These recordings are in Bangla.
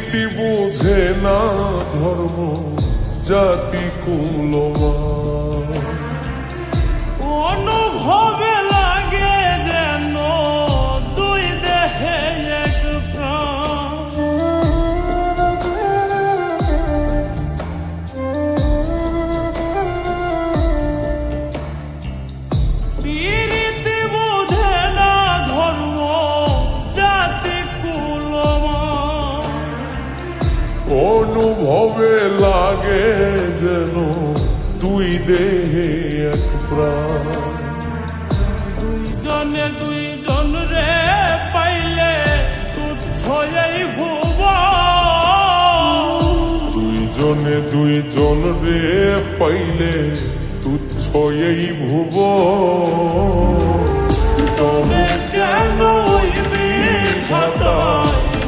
পীরিতি বোঝে না ধর্ম জাতি কুলমা লাগে যেন দুই দেহে এক প্রাণ। দুইজনে দুইজন রে পাইলে তুচ্ছ এই ভুব দুইজনে দুইজন রে পাইলে তুচ্ছ এই ভুব তবে কেন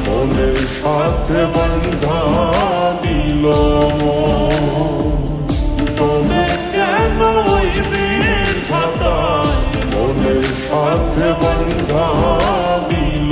মনের সাথে বন্ধা দিল? সাথে বন্ধা দিল।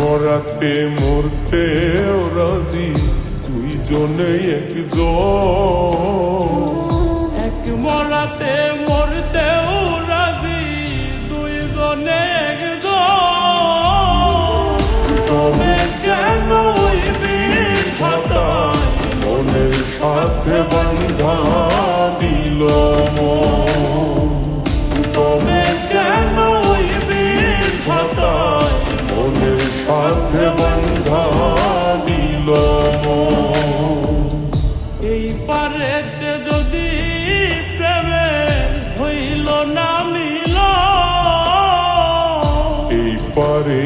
মরাতে মরতে রাজি, দুইজনে একজন। এক মরাতে মরতেও রাজি, দুইজনে একজন। তবে কেন মনের সাথে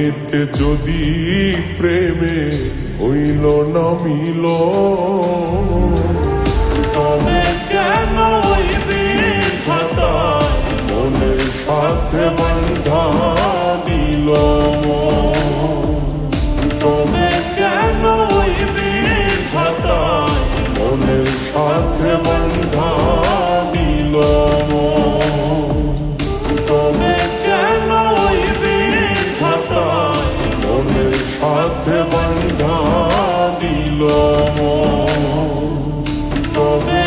হইতে যদি প্রেমে হইল না মিল, তবে কেন মনের সাথে বন্ধা দিল তবে কেন মনের সাথে বন্ধা moment.